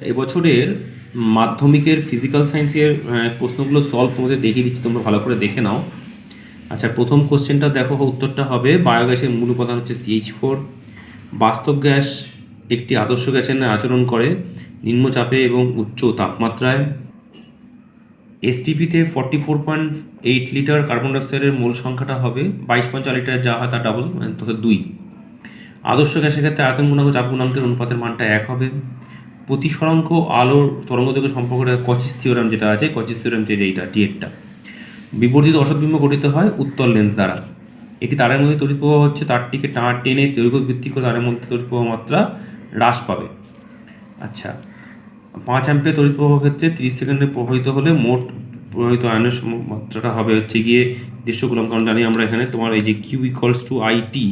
এবছরের মাধ্যমিকের ফিজিক্যাল সায়েন্সের প্রশ্নগুলো সলভ তোমাদের দেখিয়ে দিচ্ছি, তোমরা ভালো করে দেখে নাও। আচ্ছা প্রথম কোশ্চেনটা দেখো, উত্তরটা হবে বায়োগ্যাসের মূল উপাদান হচ্ছে সিএইচ ফোর বাস্তব গ্যাস একটি আদর্শ গ্যাসের ন্যায় আচরণ করে, নিম্নচাপে এবং উচ্চ তাপমাত্রায়। এসটিপিতে forty four point eight litre carbon ডাইঅক্সাইডের মূল সংখ্যাটা হবে, বাইশ পয়েন্ট চার লিটার যা হয় তার ডাবল মানে তথা দুই। আদর্শ গ্যাসের ক্ষেত্রে আয়তন গুণাঙ্ক, চাপ গুণাঙ্কের অনুপাতের মানটা এক হবে। প্রতিসরাঙ্ক আলোর তরঙ্গ দৈর্ঘ্য সম্পর্কে কচিস থিওরাম যেটা আছে কচিস থিওরাম যে এইটা টিএটটা বিপরীত অসৎবিম্ব গঠিত হয় উত্তল লেন্স দ্বারা। এটি তারের মধ্যে তড়িৎ প্রবাহ হচ্ছে, তারটিকে টানা, টেনে দৈর্ঘ্য ভিত্তিক করে তারের মধ্যে তড়িৎ প্রবাহ মাত্রা হ্রাস পাবে। আচ্ছা পাঁচ অ্যাম্পিয়ার তড়িৎ প্রবাহ ক্ষেত্রে তিরিশ সেকেন্ডে প্রবাহিত হলে মোট প্রবাহিত আয়নের মাত্রাটা হবে হচ্ছে গিয়ে দেড়শো কুলম কারণ জানি আমরা এখানে তোমার এই যে Q equals to I T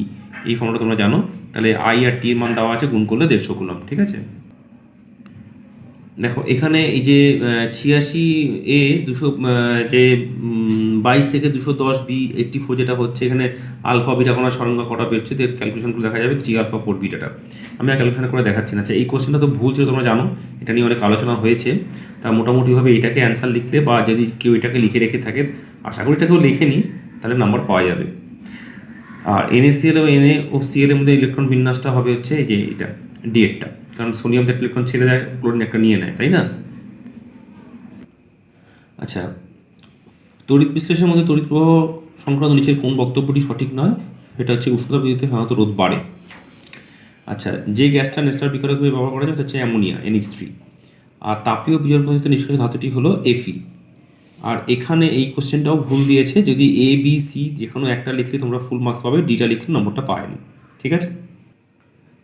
এই ফর্মটা তোমরা জানো। তাহলে আই আর টি এর মান দেওয়া আছে গুণ করলে দেড়শো কুলম ঠিক আছে? দেখো, এখানে এই যে ছিয়াশি এ দুশো যে বাইশ থেকে দুশো দশ বি এইটটি ফোর যেটা হচ্ছে, এখানে আলফা, বিটা কোনো সংখ্যা কটা পেয়েছে এর ক্যালকুলেশনগুলো দেখা যাবে, থ্রি আলফা, ফোর বিটাটা। আমি আর ক্যালকুলেশন করে দেখাচ্ছি না। আচ্ছা এই কোশ্চেনটা তো ভুল ছিল, তোমরা জানো, এটা নিয়ে অনেক আলোচনা হয়েছে। তা মোটামুটিভাবে এটাকে অ্যান্সার লিখলে বা যদি কেউ এটাকে লিখে রেখে থাকে, আশা করি এটা কেউ তাহলে নাম্বার পাওয়া যাবে। আর এনএসিএল ও এনএ ও সিএল এর মধ্যে ইলেকট্রন বিন্যাসটা হবে হচ্ছে, এই যে এটা ডিএটটা কারণ সোডিয়াম একটা ইলেকট্রন ছেড়ে দেয়, ক্লোরিন একটা নিয়ে নেয়, তাই না? আচ্ছা তড়িৎ বিশ্লেষণের মধ্যে তড়িৎ প্রবাহ সংক্রান্ত নিচের কোন বক্তব্যটি সঠিক নয়? এটা হচ্ছে উষ্ণতা বৃদ্ধিতে সাধারণত রোদ বাড়ে। আচ্ছা যে গ্যাসটা নেস্টার বিকারক ব্যবহার করা যায় হচ্ছে অ্যামোনিয়া এনএইচ থ্রি আর তাপীয় বিজন পদ্ধতিতে নিষ্কাশিত ধাতুটি হলো এফি আর এখানে এই কোশ্চেনটাও ভুল দিয়েছে, যদি এ বি সি যে কোনো একটা লিখলে তোমরা ফুল মার্কস পাবে ডিটা লিখলে নম্বরটা পায়নি। ঠিক আছে?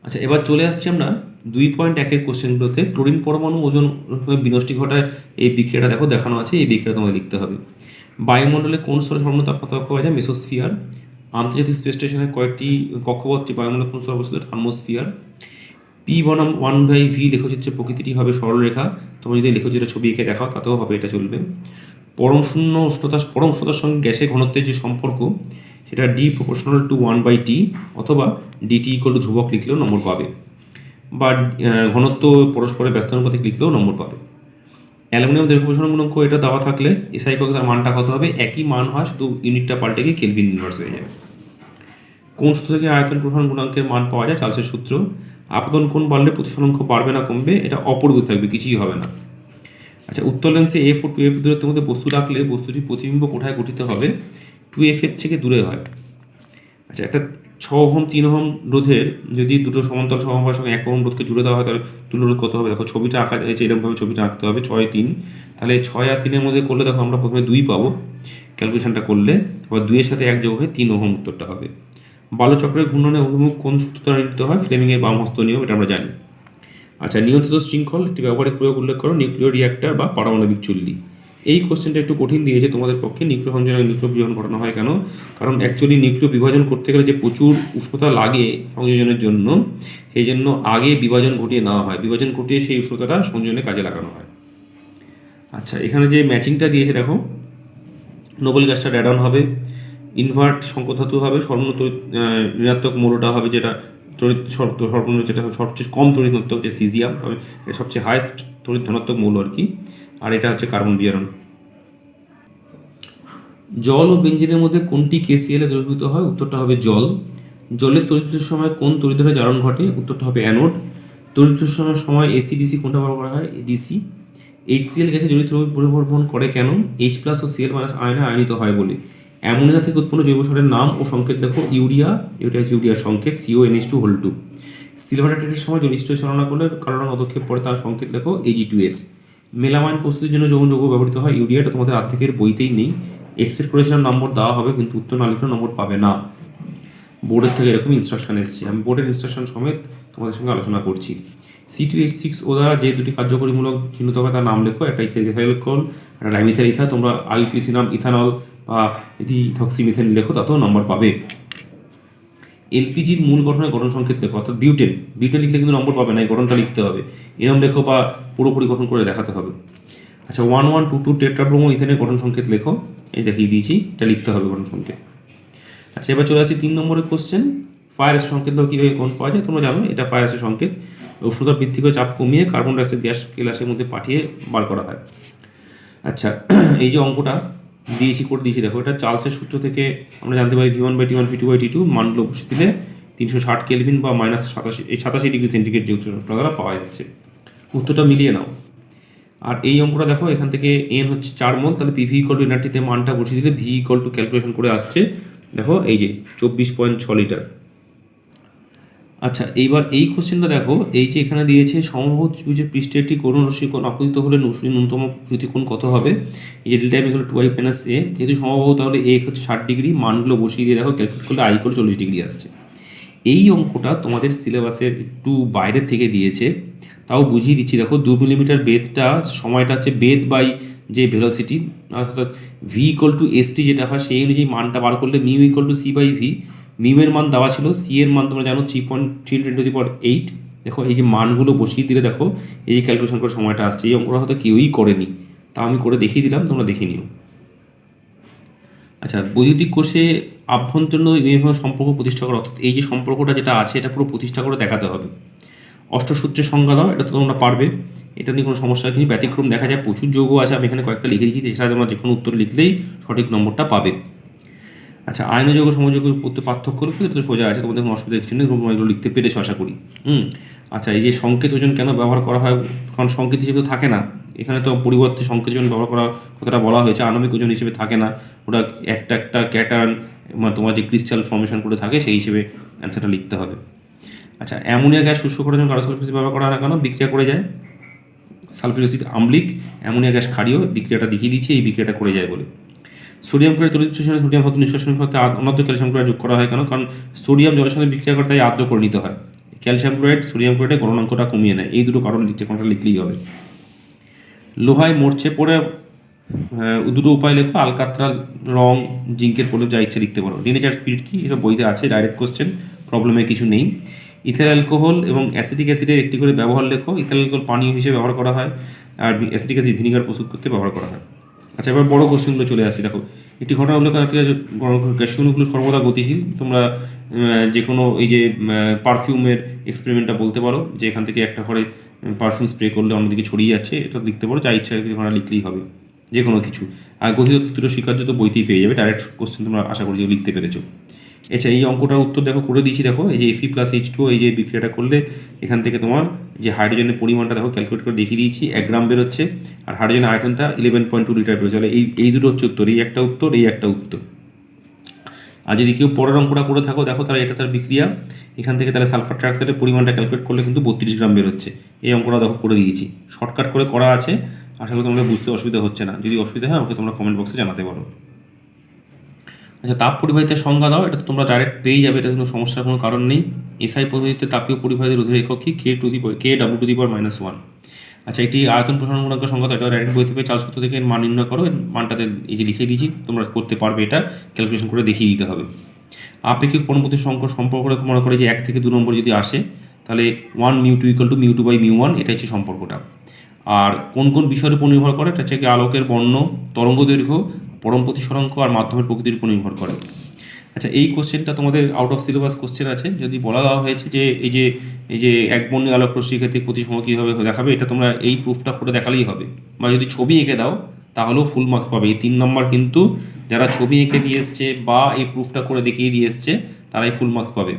আচ্ছা এবার চলে আসছি আমরা দুই পয়েন্ট একের কোশ্চেনগুলোতে ক্লোরিন পরমাণু ওজন বিনষ্টি ঘটায় এই বিক্রিয়াটা দেখো দেখানো আছে, এই বিক্রিয়া তোমাকে লিখতে হবে। বায়ুমণ্ডলে কোন স্তরে সর্বনিম্ন তাপমাত্রা লক্ষ্য করা যায়? মেসোস্ফিয়ার। আন্তর্জাতিক স্পেস স্টেশনের কয়েকটি কক্ষপথটি বায়ুমণ্ডলে কোন স্তরে অবস্থিত? থার্মোস্ফিয়ার। পি বনাম ওয়ান বাই ভি লেখচিত্রে প্রকৃতিটি হবে সরলরেখা। তোমরা যদি লেখচিত্রে ছবি এঁকে দেখাও, তাতেও হবে এটা চলবে। পরম শূন্য উষ্ণতা পরম উষ্ণতার সঙ্গে গ্যাসের ঘনত্বের যে সম্পর্ক, সেটা D proportional to one by T অথবা ডিটি ইকুয়াল টু ধ্রুবক লিখলেও নম্বর পাবে। বা ঘনত্ব পরস্পরের ব্যস্তানুপাতিক লিখলেও নম্বর পাবে। অ্যালুমিনিয়াম গুণাঙ্ক এটা দেওয়া থাকলে এসআই কক তার মানটা কত হবে, একই মান হয় শুধু ইউনিটটা পাল্টে গিয়ে কেলভিন ইনভার্স হয়ে যাবে। কোন সূত্র থেকে আয়তন প্রসারণ গুণাঙ্কের মান পাওয়া যায়, চার্লসের সূত্র। আপতন কোণ বাড়লে প্রতিসরাঙ্ক বাড়বে না, কমবে, এটা অপরিবর্তিত থাকবে, কিছুই হবে না। আচ্ছা উত্তর লেন্সে এফ ও টু এফ দূরত্বের মধ্যে বস্তু রাখলে বস্তুটির প্রতিবিম্ব কোথায় গঠিত হবে। টু এফ এর থেকে দূরে হয়। আচ্ছা একটা ছ ওহম তিন ওহম রোধের যদি দুটো সমান্তর সমবায়ের সঙ্গে এক ওহম রোধকে জুড়ে দেওয়া হয়, তাহলে তুল্য রোধ কত হবে? দেখো, ছবিটা আঁকা যাচ্ছে এরকমভাবে ছবিটা আঁকতে হবে, ছয়, তিন। তাহলে ছয় আর তিনের মধ্যে করলে দেখো, আমরা প্রথমে দুই পাবো, ক্যালকুলেশনটা করলে। আবার দুইয়ের সাথে এক যোগ হয়ে তিন ওহম উত্তরটা হবে। বালুচক্রের ঘূর্ণনে অভিমুখ কোন সূত্র দ্বারা নির্মিত হয়? ফ্লেমিংয়ের বাম হস্ত নিয়ম, এটা আমরা জানি। আচ্ছা নিয়ন্ত্রিত শৃঙ্খল, একটি ব্যবহারিক প্রয়োগ উল্লেখ করো, নিউক্লিয় রিঅ্যাক্টর বা পারমাণবিক চুল্লি। এই কোশ্চেনটা একটু কঠিন দিয়েছে তোমাদের পক্ষে। নিউক্লিয় সংযোজন নিউক্লিয় বিভাজন ঘটানো হয় কেন? কারণ অ্যাকচুয়ালি নিউক্লিয় বিভাজন করতে গেলে যে প্রচুর উষ্ণতা লাগে সংযোজনের জন্য, সেই জন্য আগে বিভাজন ঘটিয়ে নেওয়া হয়। বিভাজন ঘটিয়ে সেই উষ্ণতাটা সংযোজনে কাজে লাগানো হয়। আচ্ছা এখানে যে ম্যাচিংটা দিয়েছে দেখো। নোবেল গ্যাসটা অ্যাড হবে। ইনভার্ট সংকোধাতু হবে। তড়িৎ ঋণাত্মক মৌলটা হবে যেটা সর- সর্বনিম্ন যেটা সবচেয়ে কম তড়িৎ হচ্ছে সিজিয়াম সবচেয়ে হায়েস্ট তড়িৎ ধনাত্মক মৌল আর কি। আর এটা হচ্ছে কার্বন বিয়ারন জল ও বেঞ্জিনের মধ্যে কোনটি কেসিএলে দ্রবীভূত হয়? উত্তরটা হবে জল। জলের তড়িৎ সময় কোন তড়িৎদ্বারা জারণ ঘটে? উত্তরটা হবে অ্যানোড তড়িৎ সময় সময় এসি ডিসি কোনটা ব্যবহার করা হয়? ডিসি এইচসিএল গ্যাসে জড়িত দ্রব্য পরিবর্তন করে কেন? এইচ প্লাস ও সিএল মাইনাস আয়নে আয়নিত হয় বলে। অ্যামোনিয়া থেকে উৎপন্ন জৈব সারের নাম ও সংকেত দেখো। ইউরিয়া এটা হচ্ছে ইউরিয়ার সংকেত CO NH two whole two silver সময় জলিষ্ঠ চালনা করলে কারণ পদক্ষেপ পরে তার সংকেত দেখো এজি টু এস মেলামাইন প্রস্তুতির জন্য যৌন যৌগ ব্যবহৃত হয়। ইউরিয়া এটা তোমাদের আর্থিকের বইতেই নেই। এক্সপেক্ট করেছিলাম নম্বর দেওয়া হবে, কিন্তু উত্তর না লিখলে নম্বর পাবে না। বোর্ডের থেকে এরকম ইনস্ট্রাকশন এসেছে। আমি বোর্ডের ইনস্ট্রাকশন সমেত তোমাদের সঙ্গে আলোচনা করছি। C two H six O দ্বারা যে দুটি কার্যকরীমূলক চিহ্নিত হবে তার নাম লেখো, একটা ইথাইলকল একটা ডাইমিথাইল ইথা তোমরা আইপিসি নাম ইথানল বা যদি ইথক্সিমিথেন লেখো, তাতেও নম্বর পাবে। এলপিজির মূল গঠনের গঠন সংকেত লেখো অর্থাৎ বিউটেন। বিউটেন লিখলে কিন্তু নম্বর পাবে না, এই গঠনটা লিখতে হবে। এরম লেখো বা পুরোপুরি গঠন করে দেখাতে হবে। আচ্ছা one one two two tetrabromo ইথেনের গঠন সংকেত লেখো। এই দেখিয়ে দিয়েছি, এটা লিখতে হবে গঠন সংকেত আচ্ছা এবার চলে আসি তিন নম্বরের কোশ্চেন ফায়ার এসের সংকেত কীভাবে কোন পাওয়া যায়, তোমরা জানো, এটা ফায়ার এসের সংকেত। উষ্ণতা বৃদ্ধি করে চাপ কমিয়ে কার্বন ডাইঅক্সাইড গ্যাস গ্লাসের মধ্যে পাঠিয়ে বার করা হয়। আচ্ছা এই যে অঙ্কটা দিয়েছি, করে দিয়েছি। দেখো, এটা চার্লসের সূত্র থেকে আমরা জানতে পারি V one by T one V two by T two মানগুলো বসে দিলে তিনশো ষাট কেলভিন বা মাইনাস সাতাশি, এই সাতাশি ডিগ্রি সেন্টিগ্রেড যে উত্তরটা দ্বারা পাওয়া যাচ্ছে। উত্তরটা মিলিয়ে নাও। আর এই অঙ্কটা দেখো, এখান থেকে এন হচ্ছে চার মোল, তাহলে পিভি ইকল টু এনআরটিতে মানটা বসিয়ে দিলে ভি ইকল টু ক্যালকুলেশন করে আসছে। দেখো, এই যে, চব্বিশ পয়েন্ট ছ লিটার। এইবার এই কোশ্চেনটা দেখো, এই যে এখানে দিয়েছে সমবাহু ত্রিভুজের পৃষ্ঠে একটি করুণ রশ্মি কোণ আপতিত হলে ন্যূনতম প্রতিকোণ কত হবে? এই যে delta M equal to I minus A যেহেতু সমবাহু তাহলে এ হচ্ছে ষাট ডিগ্রি, মানগুলো বসিয়ে দিয়ে দেখো ক্যালকুলেট করলে আই ইকুয়াল চল্লিশ ডিগ্রি আসছে। এই অঙ্কটা তোমাদের সিলেবাসের একটু বাইরে থেকে দিয়েছে, তাও বুঝিয়ে দিচ্ছি, দেখো, দু মিলিমিটার বেদটা সময়টা হচ্ছে বেদ বাই যে ভেলোসিটি অর্থাৎ V equal to S T যেটা হয়, সেই অনুযায়ী মানটা বার করলে mu equal to C by V মিউয়ের মান দেওয়া ছিল সি এর মান তোমরা জানো three point three ten to eight দেখো, এই যে মানগুলো বসিয়ে দিলে দেখো, এই যে ক্যালকুলেশন করে সময়টা আসছে, এই অঙ্কটা হয়তো কেউই করেনি। তা আমি করে দেখিয়ে দিলাম, তোমরা দেখে নিও। আচ্ছা বৈদ্যুতিক কোষে আভ্যন্তরীণ ইউনিভার্স সম্পর্ক প্রতিষ্ঠা করা, অর্থাৎ এই যে সম্পর্কটা যেটা আছে, এটা পুরো প্রতিষ্ঠা করে দেখাতে হবে। অষ্টসূত্রের সংজ্ঞা দাও, এটা তো তোমরা পারবে। এটা নিয়ে কোনো সমস্যা নেই, ব্যতিক্রম দেখা যায়, প্রচুর যৌগ আছে, আমি এখানে কয়েকটা লিখে দিচ্ছি এছাড়া তোমরা যে কোনো উত্তর লিখলেই সঠিক নম্বরটা পাবে। আচ্ছা আইনযোগ্য সমযোগের প্রতি পার্থক্য লিখতে এটা তো সোজা আছে, তোমাদের কোনো অসুবিধা কিছু নেই তোমরা লিখতে পেরেছ আশা করি। হুম? আচ্ছা এই যে সংকেত ওজন কেন ব্যবহার করা হয়? কারণ সংকেত হিসেবে থাকে না। এখানে তো পরিবর্তে সংকেত ওজন ব্যবহার করা কথাটা বলা হয়েছে, আণবিক ওজন হিসেবে থাকে না। ওটা একটা একটা, ক্যাটার্ন মানে তোমার যে ক্রিস্টাল ফর্মেশন করে থাকে, সেই হিসেবে অ্যান্সারটা লিখতে হবে। আচ্ছা অ্যামোনিয়া গ্যাস শুষ্ক করার জন্য কারও সালফিউরিক ব্যবহার করা না কেন? বিক্রিয়া করে যায়। আম্লিক, অ্যামোনিয়া গ্যাস ক্ষারীয়, বিক্রিয়াটা দেখিয়ে দিচ্ছে, এই বিক্রিয়াটা করে যায় বলে। সোডিয়াম ক্লোরাইড তড়িৎ শোষণে সোডিয়াম ধাতু নিঃশ্বাসন করতে অনাদ্য ক্যালসিয়াম ক্লোরাইড যোগ করা হয়। কেন কারণ সোডিয়াম জলের সঙ্গে বিক্রিয়া করতে তাই আদ্য করে নিতে হয়। ক্যালসিয়াম ক্লোরাইড সোডিয়াম ক্লোরাইডের গণনাঙ্কটা কমিয়ে নেয়। এই দুটো কারণ লিখতে কোনটা লিখলেই হবে। লোহায় মরছে আহ, দুটো উপায় লেখো। আলকাত্রা রং জিঙ্কের প্রলেপ যা ইচ্ছে লিখতে পারো। ডিনেচার স্পিরিট কি? এসব বইতে আছে ডাইরেক্ট কোশ্চেন প্রবলেমে কিছু নেই। ইথেল অ্যালকোহল এবং অ্যাসিটিক অ্যাসিডের একটি করে ব্যবহার লেখো। ইথেল অ্যালকোহল পানীয় হিসেবে ব্যবহার করা হয়। আর অ্যাসিটিক অ্যাসিড ভিনিগার প্রস্তুত করতে ব্যবহার করা হয়। আচ্ছা এবার বড় কোশ্চেনগুলো চলে আসি। দেখো, একটি ঘটনা উল্লেখ গ্যাসগুলো সর্বদা গতিশীল। তোমরা যে কোনো এই যে পারফিউমের এক্সপেরিমেন্টটা বলতে পারো, যে এখান থেকে একটা ঘরে পারফিউম স্প্রে করলে অন্যদিকে ছড়িয়ে যাচ্ছে, এটা লিখতে পারো, যা ইচ্ছা ঘটনা লিখলেই হবে যে কোনো কিছু। আর গতিত দুটো স্বীকার্য তো বইতেই পেয়ে যাবে ডাইরেক্ট কোশ্চেন তোমরা আশা করি লিখতে পেরেছ। আচ্ছা এই অঙ্কটার উত্তর দেখো, করে দিয়েছি দেখো, এই যে এফি প্লাস এইচ টু এই যে বিক্রিয়াটা করলে, এখান থেকে তোমার যে হাইড্রোজেনের পরিমাণটা দেখো ক্যালকুলেট করে দেখিয়ে দিয়েছি, এক গ্রাম বেরোচ্ছে, আর হাইড্রোজেনের আয়তনটা ইলেভেন পয়েন্ট টু লিটার বেরোচ্ছে। এই এই দুটো হচ্ছে উত্তর, এই একটা উত্তর, এই একটা উত্তর। আর যদি কেউ পরের অঙ্কটা করে থাকো, দেখো তাহলে এটা তার বিক্রিয়া। এখান থেকে তাহলে সালফার ট্রাক্সাইডের পরিমাণটা ক্যালকুলেট করলে কিন্তু বত্রিশ গ্রাম বেরোচ্ছে। এই অঙ্কটা দেখো, করে দিয়েছি। শর্টকাট করে করা আছে, আশা করি তোমাদের বুঝতে অসুবিধা হচ্ছে না। যদি অসুবিধা হয়, আমাকে তোমরা কমেন্ট বক্সে জানাতে পারো। আচ্ছা তাপ পরিবাহিতার সংজ্ঞা দাও, এটা তো তোমরা ডাইরেক্ট পেয়ে যাবে এটা কোনো সমস্যার কোনো কারণ নেই। এসআই পদ্ধতিতে তাপীয় পরিবাহিত রোধের একক কি K to the K W to the power minus one আচ্ছা এটি আয়তন প্রসারণ গুণাঙ্ক সংখ্যা এটা ডাইরেক্ট বইতে পেয়ে চাল সূত্র থেকে মান নির্ণয় করো মানটাতে এই যে লিখে দিয়েছি, তোমরা করতে পারবে এটা ক্যালকুলেশন করে দেখিয়ে দিতে হবে। আপেক্ষিক পরবর্তী সংখ্যা সম্পর্ক মনে করে যে এক থেকে দু নম্বর যদি আসে, তাহলে one mu two equal to mu two by mu one এটা হচ্ছে সম্পর্কটা। আর কোন কোন বিষয়ের উপর নির্ভর করে, এটা হচ্ছে কি আলোকের বর্ণ, তরঙ্গ দৈর্ঘ্য পরম প্রতিসরাঙ্ক আর মাধ্যমের প্রকৃতির উপর নির্ভর করে। আচ্ছা এই কোশ্চেনটা তোমাদের আউট অফ সিলেবাস কোশ্চেন আছে। যদি বলা দেওয়া হয়েছে যে এই যে এই যে এক বর্ণের আলোক রশ্মি ক্ষেত্রে প্রতিসম কীভাবে দেখাবে, এটা তোমরা এই প্রুফটা করে দেখালেই হবে। বা যদি ছবি এঁকে দাও, তাহলেও ফুল মার্কস পাবে। এই তিন নম্বর কিন্তু যারা ছবি এঁকে দিয়ে এসছে বা এই প্রুফটা করে দেখিয়ে দিয়ে এসছে, তারাই ফুল মার্কস পাবে।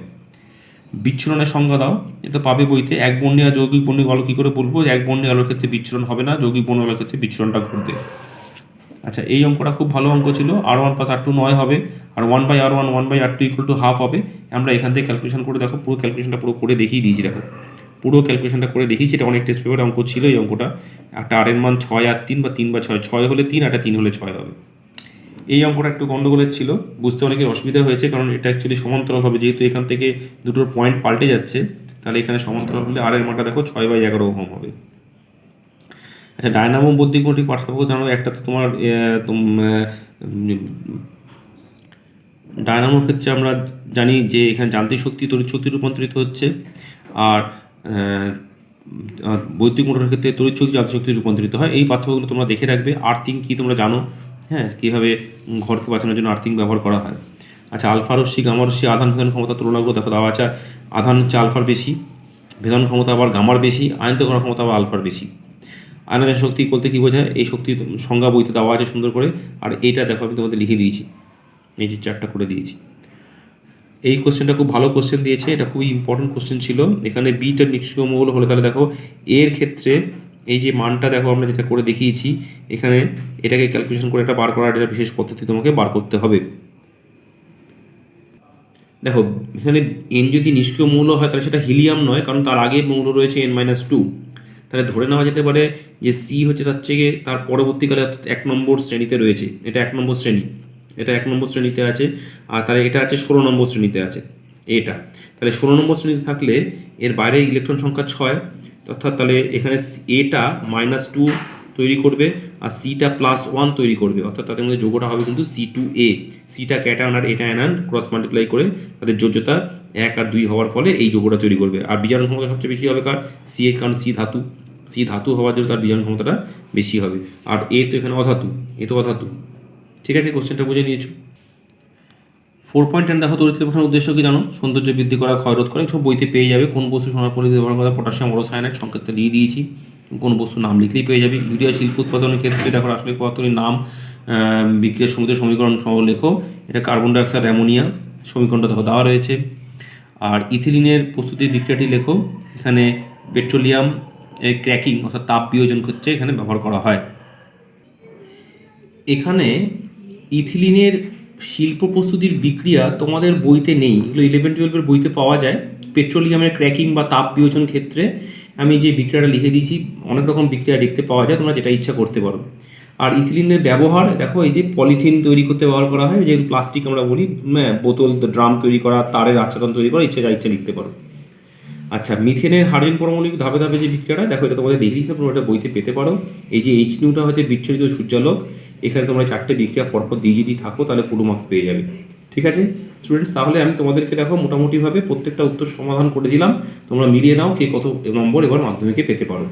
বিচ্ছুরণের সংজ্ঞা দাও। এটা পাবে বইতে। এক বর্ণীয় আর যৌগিক বর্ণিক আলো কী করে বলব? এক বর্ণীয় আলোর ক্ষেত্রে বিচ্ছুরণ হবে না, যৌগিক বর্ণিক আলোর ক্ষেত্রে বিচ্ছুরণটা ঘটবে। আচ্ছা এই অঙ্কটা খুব ভালো অঙ্ক ছিল। R one plus R two নয় হবে, R one by R one one by R two equal to half হবে। আমরা এখান থেকে ক্যালকুলেশন করে দেখো, পুরো ক্যালকুলেশনটা পুরো করে দেখিয়ে দিয়েছি, দেখো। পুরো ক্যালকুলেশনটা করে দেখিয়েছি, এটা অনেক টেস্ট পেপারে অঙ্ক ছিল এই অঙ্কটা। একটা আর এর মান ছয় আর তিন বা তিন বা ছয় ছয় হলে তিন একটা তিন হলে ছয় হবে। এই অঙ্কটা একটু গন্ডগোলের ছিল, বুঝতে অনেকের অসুবিধা হয়েছে, কারণ এটা অ্যাকচুয়ালি সমান্তরাল হবে। যেহেতু এখান থেকে দুটোর পয়েন্ট পাল্টে যাচ্ছে, তাহলে এখানে সমান্তরাল হলে আর এর মানটা দেখো ছয় বাই এগারো ওহম হবে। আচ্ছা ডায়নামো বৌদ্ধিক মোটিক পার্থক্য জানো, একটা তো তোমার ডায়নামোর ক্ষেত্রে আমরা জানি যে এখানে যান্ত্রিক শক্তি তড়িৎ শক্তি রূপান্তরিত হচ্ছে, আর বৈদ্যুতিক মোটরের ক্ষেত্রে তড়িৎ শক্তি, যান্ত্রিক শক্তি রূপান্তরিত হয়। এই পার্থক্যগুলো তোমরা দেখে রাখবে। আর্থিং কী তোমরা জানো? হ্যাঁ কীভাবে ঘরকে বাঁচানোর জন্য আর্থিং ব্যবহার করা হয়। আচ্ছা আলফা রশ্মি, গামা রশ্মি, আধান বিধান ক্ষমতা তুলনাগুলো দেখো দেওয়া আছে আধান হচ্ছে আলফার বেশি, ভেদন ক্ষমতা আবার গামার বেশি আয়ন্তকরণ ক্ষমতা আবার আলফার বেশি। আয়নায়ন শক্তি বলতে কী বোঝায়? এই শক্তি সংজ্ঞা বইতে দেওয়া আছে সুন্দর করে। আর এইটা দেখো, আমি তোমাদের লিখে দিয়েছি। এই যে চারটা করে দিয়েছি। এই কোশ্চেনটা খুব ভালো কোশ্চেন দিয়েছে। এটা খুবই ইম্পর্টেন্ট কোশ্চেন ছিল। এখানে বিটা নিষ্ক্রিয় মৌল হলে তাহলে দেখো, এর ক্ষেত্রে এই যে মানটা দেখো, আমরা যেটা করে দেখিয়েছি, এখানে এটাকে ক্যালকুলেশন করে এটা বার করার একটা বিশেষ পদ্ধতি তোমাকে বার করতে হবে। দেখো, এখানে এন যদি নিষ্ক্রিয় মৌল হয়, তাহলে সেটা হিলিয়াম নয়, কারণ তার আগে মৌল রয়েছে এন মাইনাস টু তাহলে ধরে নেওয়া যেতে পারে যে সি হচ্ছে তার থেকে তার পরবর্তীকালে এক নম্বর শ্রেণীতে রয়েছে। এটা এক নম্বর শ্রেণি। এটা এক নম্বর শ্রেণীতে আছে আর তাহলে এটা আছে ষোলো নম্বর শ্রেণীতে আছে। এটা। তাহলে ষোলো নম্বর শ্রেণীতে থাকলে এর বাইরে ইলেকট্রন সংখ্যা ছয়, অর্থাৎ তাহলে এখানে এটা মাইনাস টু তৈরি করবে আর সিটা প্লাস ওয়ান তৈরি করবে। অর্থাৎ তাদের মধ্যে যোগটা হবে কিন্তু সি টু এ সিটা ক্যাটায়ন আর এটা অ্যানায়ন ক্রস মাল্টিপ্লাই করে তাদের যোজ্যতা এক আর দুই হওয়ার ফলে এই যোগটা তৈরি করবে। আর বিজারণ ক্ষমতা সবচেয়ে বেশি হবে কার? সি এর কারণ সি ধাতু। সি ধাতু হওয়ার জন্য তার বিজারণ ক্ষমতাটা বেশি হবে। আর এ তো এখানে অধাতু, এ তো অধাতু। ঠিক আছে কোশ্চেনটা বুঝে নিয়েছো? ফোর পয়েন্ট টেন দেখো, তড়িৎ প্রশ্নের উদ্দেশ্য কি জানো? সৌন্দর্য বৃদ্ধি করা ক্ষয়রোধ করা সব বইতে পেয়ে যাবে। কোন বস্তু সোনার পরিধি ব্যবহার করা, পটাশিয়াম অরোসায়নাইড সংকেতটা দিয়ে দিয়েছি। কোন বস্তু নাম লিখলেই পেয়ে যাবে। ইউরিয়া, শিল্প উৎপাদনের ক্ষেত্রে দেখো, রাসায়নিক পদার্থের নাম বিক্রিয়ার সমুদ্রের সমীকরণ সহ লেখো। এটা কার্বন ডাইঅক্সাইড অ্যামোনিয়া সমীকরণটা দেখো, দেওয়া রয়েছে। আর ইথিলিনের প্রস্তুতির বিক্রিয়াটি লেখো। এখানে পেট্রোলিয়াম ক্র্যাকিং অর্থাৎ তাপ বিয়োজন ক্ষেত্রে এখানে ব্যবহার করা হয়। এখানে ইথিলিনের শিল্প প্রস্তুতির বিক্রিয়া তোমাদের বইতে নেই। এগুলো ইলেভেন টুয়েলভের বইতে পাওয়া যায়। পেট্রোলিয়ামের ক্র্যাকিং বা তাপ বিয়োজন ক্ষেত্রে আমি যে বিক্রিয়াটা লিখে দিয়েছি অনেক রকম বিক্রিয়া দেখতে পাওয়া যায় তোমরা যেটা ইচ্ছা করতে পারো। আর ইথিলিনের ব্যবহার দেখো এই যে পলিথিন তৈরি করতে ব্যবহার করা হয় যে প্লাস্টিক আমরা বলি হ্যাঁ, বোতল ড্রাম তৈরি করা তারের আচ্ছাদন তৈরি করা ইচ্ছা যা ইচ্ছা লিখতে পারো। আচ্ছা মিথেনের হাইড্রোজেন পরমাণবিক ধাপে ধাপে যে বিক্রিয়াটা দেখো এটা তোমাদের দেখিয়েছি তোমরা বইতে পেতে পারো। এই যে এইচ নিউটা হচ্ছে বিচ্ছরিত সূর্যালোক, এখানে তোমরা চারটে বিক্রিয়া পরপর দিয়ে যদি থাকো, তাহলে পুরো মার্কস পেয়ে যাবে। ঠিক আছে? স্টুডেন্টস তাহলে আমি তোমাদেরকে দেখো মোটামুটিভাবে প্রত্যেকটা উত্তর সমাধান করে দিলাম। তোমরা মিলিয়ে নাও কে কত নম্বর এবার মাধ্যমিকে পেতে পারো।